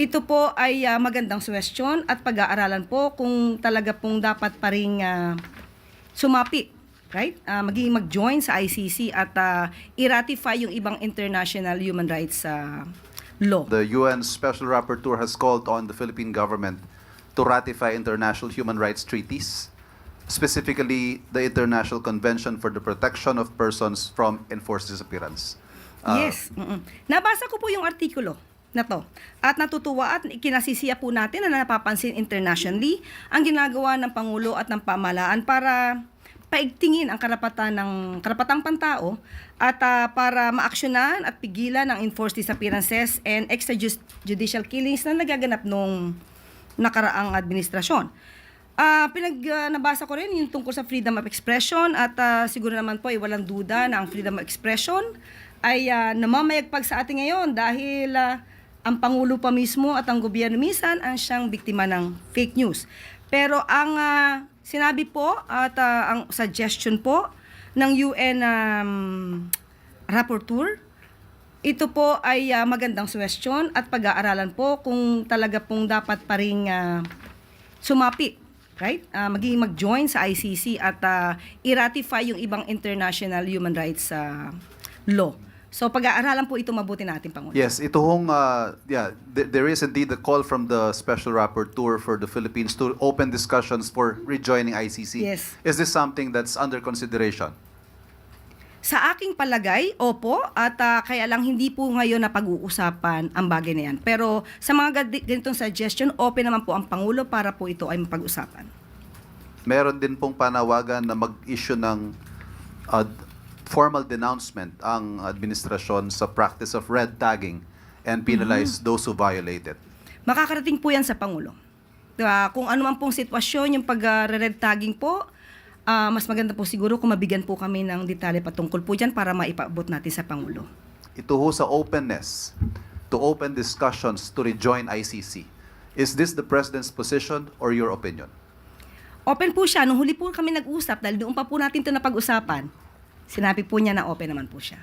Ito po ay ah, magandang suwestyon at pag-aaralan po kung talaga pong dapat pa rin ah, sumapi, right? Ah, magiging mag-join sa ICC at ah, i-ratify yung ibang international human rights ah, law. The UN Special Rapporteur has called on the Philippine government to ratify international human rights treaties, specifically the International Convention for the Protection of Persons from Enforced Disappearance. Uh, yes. mm-mm. Nabasa ko po yung artikulo na to. At natutuwa at kinasisiya po natin na napapansin internationally ang ginagawa ng Pangulo at ng pamalaan para paigtingin ang karapatan ng karapatang pantao at ah, para maaksyonan at pigilan ang enforced disappearances and extrajudicial killings na nagaganap nung nakaraang administrasyon. Ah, pinag ah, nabasa ko rin yung tungkol sa freedom of expression at ah, siguro naman po ay walang duda na ang freedom of expression ay ah, namamayagpag sa atin ngayon dahil ah, ang pangulo pa mismo at ang gobyerno minsan ang siyang biktima ng fake news. Pero ang ah, sinabi po at ah, ang suggestion po ng UN um, rapporteur ito po ay ah, magandang suwestyon at pag-aaralan po kung talaga pong dapat pa rin ah, sumapi, right? Ah, magiging mag-join sa ICC at ah, i-ratify yung ibang international human rights ah, law. So pag-aaralan po ito mabuti natin, Pangulo. Yes, ito hong, uh, yeah, th- there is indeed a call from the Special Rapporteur for the Philippines to open discussions for rejoining ICC. Yes. Is this something that's under consideration? Sa aking palagay, opo, at ah, kaya lang hindi po ngayon na pag-uusapan ang bagay na yan. Pero sa mga ganitong suggestion, open naman po ang Pangulo para po ito ay mapag-usapan. Meron din pong panawagan na mag-issue ng uh, formal denouncement ang administrasyon sa practice of red tagging and penalize those who violate it. Makakarating po yan sa Pangulo. Diba? Kung ano man pong sitwasyon, yung pag-red tagging po, ah, mas maganda po siguro kung mabigyan po kami ng detalye patungkol po dyan para maipaabot natin sa Pangulo. Ito ho sa openness to open discussions to rejoin ICC. Is this the President's position or your opinion? Open po siya. Nung huli po kami nag-usap, dahil doon pa po natin ito napag-usapan, sinabi po niya na open naman po siya.